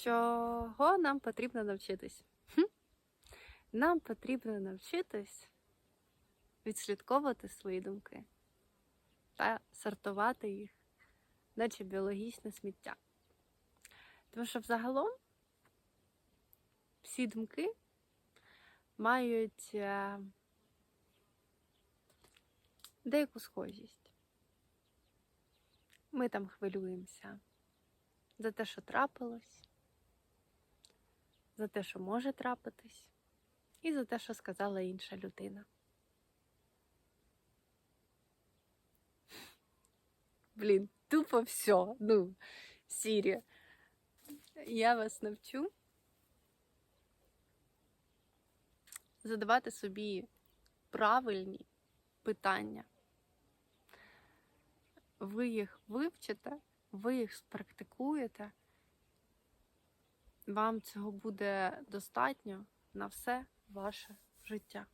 Чого нам потрібно навчитись? Хм? Нам потрібно навчитись відслідковувати свої думки та сортувати їх, наче біологічне сміття. Тому що взагалом всі думки мають е, деяку схожість. Ми там хвилюємося за те, що трапилось, за те, що може трапитись, і за те, що сказала інша людина. Блін, тупо все. Ну, Сірі. Я вас навчу задавати собі правильні питання. Ви їх вивчите, ви їх спрактикуєте. Вам цього буде достатньо на все ваше життя.